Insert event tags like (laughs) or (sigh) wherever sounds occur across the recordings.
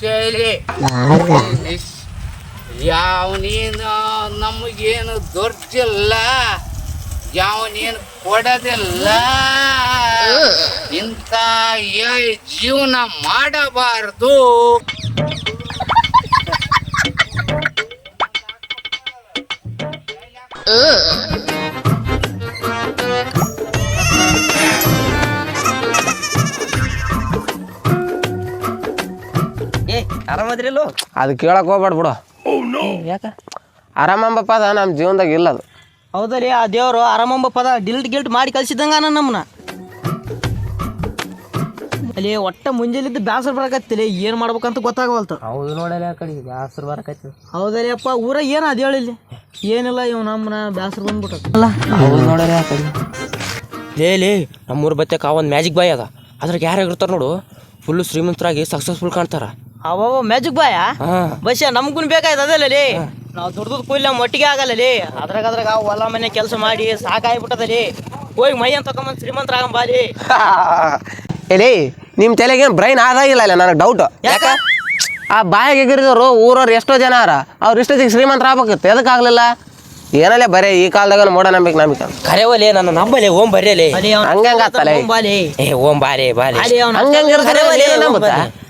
ಶೈಲಿ ಯಾವನೇನು ನಮಗೇನು ದೊರ್ಜಿಲ್ಲ? ಯಾವನೇನು ಕೊಡೋದಿಲ್ಲ? ಇಂಥ ಏ ಜೀವನ ಮಾಡಬಾರದು. ಆರಾಮದ್ರಿಲ್ಲೋ? ಅದು ಕೇಳಕ್ ಹೋಗ್ಬೇಡ ಬಿಡು. ಯಾಕ? ಆರಾಮಂಬಪ್ಪ ಅದ ನಮ್ಮ ಜೀವನದಾಗ ಇಲ್ಲ ಅದು. ಹೌದರಿ ಆ ದೇವ್ರು ಆರಾಮಂಬ ಪದ ಡಿಲ್ಟ್ ಗಿಲ್ಟ್ ಮಾಡಿ ಕಳ್ಸಿದಂಗ ನಮ್ಮನ್ನ ಅಲ್ಲಿ ಒಟ್ಟ ಮುಂಜಾನಿದ್ದು ಬ್ಯಾಸರ ಬರಕತ್ತಿಲ್ಲ ಏನ್ ಮಾಡ್ಬೇಕಂತ ಗೊತ್ತಾಗವಲ್ತು. ಹೌದು ನೋಡಲ್ಲ ಆ ಕಡೆ ಬ್ಯಾಸರ ಬರಕತ್ತಿ ಹೌದರಿ ಅಪ್ಪ ಊರ ಏನ ಅದ ಹೇಳಿಲ್ಲ ಏನಿಲ್ಲ ಇವ್ ನಮ್ಮನ ಬ್ಯಾಸರ ಬಂದ್ಬಿಟ್ಟು ಅಲ್ಲ? ಹೌದು ನೋಡಲ್ಲ ಆ ಕಡೆ ಲೇ ಲೇ ನಮ್ಮೂರ ಒಂದು ಮ್ಯಾಜಿಕ್ ಬಾಯ್ ಅದ. ಅದ್ರಾಗ ಯಾರು ಇರ್ತಾರ ನೋಡು ಫುಲ್ಲು ಶ್ರೀಮಂತರಾಗಿ ಸಕ್ಸಸ್ಫುಲ್ ಕಾಣ್ತಾರ. ಅವ ಮ್ಯಾಜಿಕ್ ಬಾಯ ಬಸ್ ಬಸ್ಯ ನಮ್ಗೂ ಬೇಕಾಯ್ತು ಅದಲ್ಲೇ ನಾವು ದುಡ್ದು ಕೂಲಿ ನಮ್ಮ ಒಟ್ಟಿಗೆ ಆಗಲ್ಲೇ ಅದ್ರಾಗ ಅದ್ರಾಗ ಹೊಲ ಮನೆ ಕೆಲಸ ಮಾಡಿ ಸಾಕಾಗ್ಬಿಟ್ಟದಲ್ಲಿ. ಹೋಗಿ ಮೈ ಅಂತ ಶ್ರೀಮಂತ್ರ ಶ್ರೀಮಂತರಾಗಂ ಬಾಲಿ (laughs) ಎಲೆ ನಿಮ್ಮ ತಲೆಗೆ ಬ್ರೈನ್ ಆದಾಗಿಲ್ಲ ಇಲ್ಲ ನನಗೆ ಡೌಟ್ ಯಾಕ? ಆ ಬಾಯಿಗೆ ಎಗರಿದವರು ಊರವ್ರು ಎಷ್ಟೋ ಜನ ಅರ. ಅವ್ರು ಇಷ್ಟೊತ್ತಿಗೆ ಶ್ರೀಮಂತ್ರ ಆಗ್ಬೇಕಿತ್ತು. ಎದಕ್ಕಾಗ್ಲಿಲ್ಲ ಏನಲ್ಲೇ ಬರೇ ಈ ಕಾಲದಾಗ ಮೂಢನಂಬಿಕೆ ನಂಬಿಕೆ ಕರೆವಲೆ ನನ್ನ ನಂಬಲಿ ಓಂ ಬರ್ಯಲೆ. ಹಂಗಂಗ ಏ ಓಂ ಬಾರಿ ಬಾರಿ ಅವ್ನ್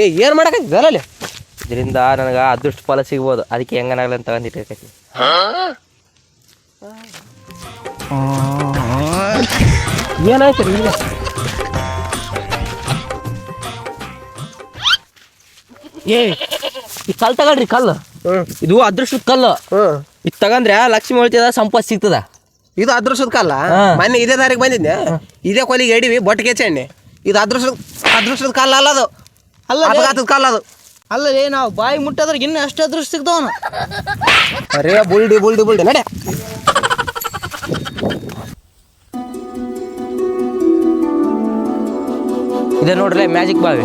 ಏ ಏನು ಮಾಡಕತ್ತಿದ್ದ ಅಲ್ಲಿ? ಇದರಿಂದ ನನಗೆ ಅದೃಷ್ಟ ಫಲ ಸಿಗ್ಬೋದು. ಅದಕ್ಕೆ ಹೆಂಗನಾಗಲಿ ಅಂತ ತಗೊಂಡಿಟ್ಟಿರ್ತೈತಿ ಏನಾಯ್ತು ರೀ ಏ ಈ ಕಲ್ ತಗೊಳ್ರಿ ಕಲ್ಲು. ಇದು ಅದೃಷ್ಟದ ಕಲ್ಲು. ಇದು ತಗಂದ್ರೆ ಲಕ್ಷ್ಮಿ ಹೊಳ್ತಿದ ಸಂಪತ್ ಸಿಗ್ತದ. ಇದು ಅದೃಷ್ಟದ ಕಲ್ಲ. ಮೊನ್ನೆ ಇದೇ ತಾರೀಕು ಬಂದಿದ್ದೆ ಇದೇ ಕೊಲಿಗೆ ಎಡಿವಿ ಬೊಟ್ಟಿಗೆ ಚೆಣ್ಣೆ ಇದು ಅದೃಷ್ಟದ ಅದೃಷ್ಟದ ಕಲ್ಲ ಅಲ್ಲ ಅದು. ಅಲ್ಲ. ಅಪಘಾತದ ಕಾಲ ಅದು. ಅಲ್ಲಲ್ಲಿ ನಾವು ಬಾಯಿ ಮುಟ್ಟದ್ರ ಇನ್ನು ಅಷ್ಟು ಅದೃಷ್ಟ ಸಿಗ್ತಾವನ ಅರೇ ಬುಲ್ಡಿ ಬುಲ್ಡಿ ಬುಲ್ಡಿ ನಡೆ. ಇದೆ ನೋಡ್ರಿ ಮ್ಯಾಜಿಕ್ ಬಾವಿ.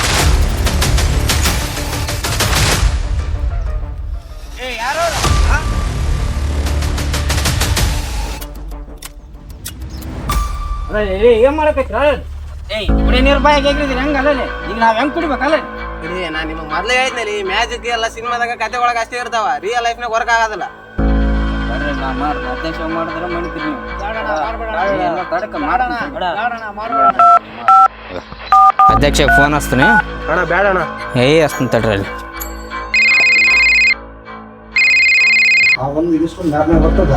ಏನ್ ಏಯ್ ಕುಡಿ ನೀರು ಬಾಯಿ ಹೇಗಿದ್ರಿ ಹೆಂಗ ಅಲ್ಲೇ ಈಗ ನಾವ್ ಹೆಂಗ್ ಕುಡಿಬೇಕಲ್ಲ ನಾನು ನಿಮಗೆ ಮೊದಲೇ ಹೇಳಿದ್ನಲ್ಲ ಈ ಮ್ಯಾಜಿಕ್ ಎಲ್ಲ ಸಿನಿಮಾದಾಗ ಕತೆ ಒಳಗೆ ಅಷ್ಟೇ ಇರ್ತಾವ. ರಿಯಲ್ ಲೈಫ್ನಾಗ ವರ್ಕ್ ಆಗೋದಿಲ್ಲ ಅಧ್ಯಕ್ಷ ಮಾಡಿದ್ರೆ ಮಣಿತೀರಿ ಅಧ್ಯಕ್ಷ ಫೋನ್ ಹಚ್ತೀನಿ. ಅಣ್ಣ ಬೇಡ ಅಣ್ಣ ಏಯ್ ಹಚ್ತೀನಿ ತಡ್ರಿ ಅಲ್ಲಿ. ಆ ಒಂದು ಇದಿಷ್ಟು ಬರ್ತದ?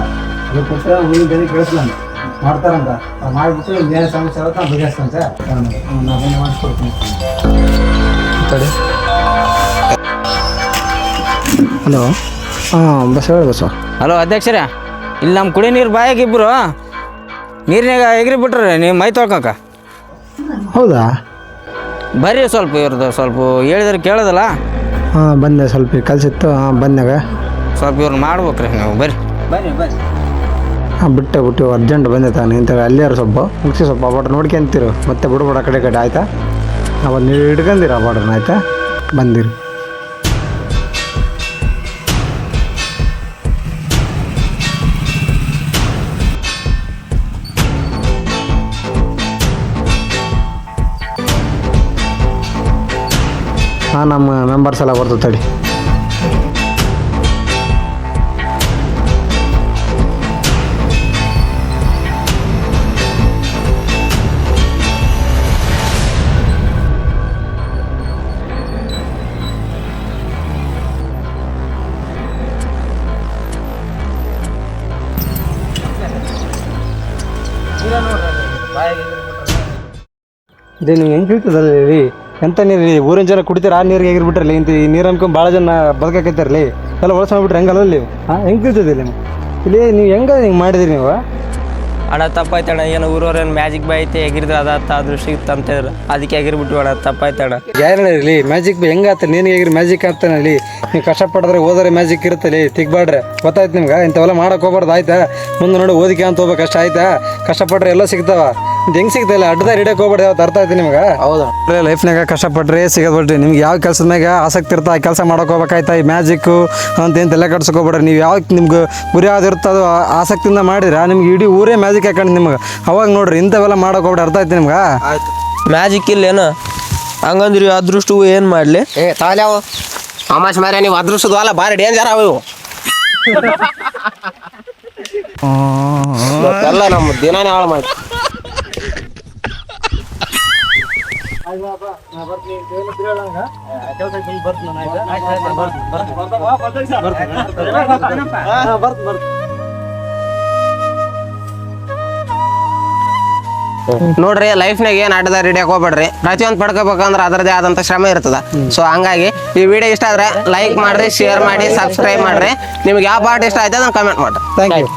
ಅದು ಕೊಟ್ಟರೆ ಕೇಳಿಸ್ಲಂತ ಮಾಡ್ತಾರಂತ. ಮಾಡಿಬಿಟ್ಟು ಏನೇ ಸಮಸ್ಯೆ ಆಗುತ್ತೆ ನಾನು ಬಗೆಹರಿಸ್ತಂತೆ ನಾವೇನು ಮಾಡಿಸ್ಕೊಡ್ತೀನಿ. ಹಲೋ. ಹಾಂ ಬಸ್ ಹೇಳಿ ಬಸ್ಸು ಹಲೋ ಅಧ್ಯಕ್ಷರೇ ಇಲ್ಲಿ ನಮ್ಮ ಕುಡಿ ನೀರು ಬಾಯಾಗ ಇಬ್ಬರು ನೀರಿನಾಗ ಎಗ್ರಿ ಬಿಟ್ರೆ ನೀವು ಮೈ ತೊಳ್ಕೊಕ. ಹೌದಾ? ಬರ್ರಿ ಸ್ವಲ್ಪ ಇವ್ರದ್ದು ಸ್ವಲ್ಪ ಹೇಳಿದ್ರೆ ಕೇಳೋದಲ್ಲ? ಹಾಂ ಬಂದೆ ಸ್ವಲ್ಪ ಕಲ್ಸಿತ್ತು ಹಾಂ ಬಂದಾಗ ಸ್ವಲ್ಪ ಇವ್ರನ್ನ ಮಾಡ್ಬೇಕ್ರಿ ನೀವು ಬರ್ರಿ. ಹಾಂ ಬಿಟ್ಟೆ ಬಿಟ್ಟು ಅರ್ಜೆಂಟ್ ಬಂದೆ ತಾನೆ ಇಂಥ ಅಲ್ಲಿಯಾರು ಸ್ವಲ್ಪ ಮುಗಿಸಿ ಸ್ವಲ್ಪ ಬಾರ್ಡ್ರ್ ನೋಡ್ಕೊಂತೀರು ಮತ್ತೆ ಬಿಡ್ಬೇಡ ಕಡೆ ಕಡೆ, ಆಯ್ತಾ? ಅವತ್ತು ನೀವು ಆ ಆಯಿತಾ ಆಯ್ತಾ? ಬಂದಿರಿ. ಹಾಂ, ನಮ್ಮ ಮೆಂಬರ್ಸ್ ಎಲ್ಲ ಬರ್ತದೆ ತಡಿ. ಇದು ನೀವು ಹೆಂಗೆ ತಿಳ್ತದಲ್ಲ ರೀ ಎಂತ ನೀರು ರೀ ಊರಿನ ಜನ ಕುಡಿತೀರ? ಆ ನೀರಿಗೆ ಹೇಗಿರ್ಬಿಟ್ರಲ್ಲಿ ಇಂತ ಈ ನೀರು ಅನ್ಕೊಂಡು ಭಾಳ ಜನ ಬದುಕಾಕೈತಾರಲ್ಲಿ ಎಲ್ಲ ಹೊಲಸ ಮಾಡ್ಬಿಟ್ರೆ ಹೆಂಗಲ್ಲ ನೀವು ಹಾಂ ಹೆಂಗೆ ತಿಳ್ತದಿಲ್ಲ ನೀವು? ಇಲ್ಲಿ ನೀವು ಹೆಂಗೆ ಹಿಂಗೆ ಮಾಡಿದಿರಿ ನೀವು? ಅಣ್ಣ ತಪ್ಪಾಯ್ತಣ್ಣ ಏನು ಊರವ್ರ ಏನು ಮ್ಯಾಜಿಕ್ ಬೈ ಐತೆ ಹೇಗಿರಿದ್ರೆ ಅದ ಆ ದೃಷ್ಟಿ ಹೇಳಿ ಅದಕ್ಕೆ ಆಗಿರ್ಬಿಟ್ಟು ಅಣ್ಣ ತಪ್ಪಾಯ್ತಣ್ಣ ಯಾರೇ ಇರಲಿ ಮ್ಯಾಜಿಕ್ ಹೆಂಗೆ ಆತ? ನೀನು ಹೇಗಿರಿ ಮ್ಯಾಜಿಕ್ ಆಗ್ತಾನಲ್ಲಿ ನೀವು ಕಷ್ಟಪಡಿದ್ರೆ ಓದರೆ ಮ್ಯಾಜಿಕ್ ಇರುತ್ತಲ್ಲಿ ತಿಗ್ಬಾಡ್ರೆ ಗೊತ್ತಾಯ್ತು ನಿಮ್ಗೆ? ಇಂಥವೆಲ್ಲ ಮಾಡೋಕೆ ಹೋಗ್ಬಾರ್ದು ಆಯ್ತಾ? ಮುಂದೆ ನೋಡಿ ಓದಿಕೆ ಅಂತ ಹೋಗ್ಬೇಕು ಕಷ್ಟ ಆಯ್ತಾ? ಕಷ್ಟಪಟ್ರೆ ಎಲ್ಲ ಸಿಗ್ತಾವ. ಹೆಂಗೆ ಸಿಗ್ತಾಯಿಲ್ಲ ಅಡ್ಡದ ಹಿಡಿಯಕ್ಕೆ ಹೋಗ್ಬಾರ್ದು ಯಾವತ್ತು ಅರ್ಥ ಆಯ್ತು ನಿಮ್ಗೆ? ಹೌದು. ಲೈಫ್ನಾಗ ಕಷ್ಟಪಟ್ರಿ ಸಿಗೋದು ಬಿಡ್ರಿ. ನಿಮ್ಗೆ ಯಾವ ಕೆಲಸದ ಮ್ಯಾಗ ಆಸಕ್ತಿ ಇರ್ತಾ ಆ ಕೆಲಸ ಮಾಡಕ್ಕೆ ಹೋಗ್ಬೇಕಾಯ್ತಾ? ಈ ಮ್ಯಾಜಿಕ್ಕು ಅಂತ ಏನು ತಲೆ ಕಟ್ಸಕ್ಕೆ ಹೋಗ್ಬೇಡ್ರಿ ನೀವು ಯಾವ ನಿಮ್ಗೆ ಗುರಿ ಯಾವ್ದು ಆಸಕ್ತಿಯಿಂದ ಮಾಡಿದ್ರೆ ನಿಮ್ಗೆ ಇಡೀ ಊರೇ ಮ್ಯಾಜಿಕ್ ಹಾಕೊಂಡು ನಿಮ್ಗೆ. ಅವಾಗ ನೋಡ್ರಿ ಇಂಥವೆಲ್ಲ ಮಾಡೋಕೆ ಹೋಗ್ಬಿಡ್ರಿ. ಅರ್ಥ ಆಯ್ತು ನಿಮ್ಗೆ? ಮ್ಯಾಜಿಕ್ ಇಲ್ಲೇನು ಹಂಗಂದ್ರಿ ಅದೃಷ್ಟು ಏನು ಮಾಡಲಿ? ಏ ತಾಲ್ಯಾವ ಅಮಾಶ್ ಮಾರ್ಯ ನೀವು ಅದೃಷ್ಟದ ಅಲ್ಲ ಭಾರಿ ಡೇಂಜರ್ ಅವು. ಇವು ಎಲ್ಲ ನಮ್ಮ ದಿನಾನೇ ಹಾಳು ಮಾಡಿ ನೋಡ್ರಿ ಲೈಫ್ನಾಗ ಏನ್ ಆಟದ ರೆಡಿ ಹೋಗ್ಬೇಡ್ರಿ. ಪ್ರತಿಯೊಂದು ಪಡ್ಕೋಬೇಕಂದ್ರೆ ಅದರದೇ ಆದಂತ ಶ್ರಮ ಇರ್ತದ. ಸೊ ಹಂಗಾಗಿ ಈ ವಿಡಿಯೋ ಇಷ್ಟ ಆದ್ರೆ ಲೈಕ್ ಮಾಡ್ರಿ ಶೇರ್ ಮಾಡಿ ಸಬ್ಸ್ಕ್ರೈಬ್ ಮಾಡ್ರಿ. ನಿಮ್ಗೆ ಯಾವ ಪಾರ್ಟ್ ಇಷ್ಟ ಆಯ್ತು ಅದನ್ನ ಕಮೆಂಟ್ ಮಾಡ್ರಿ. Thank you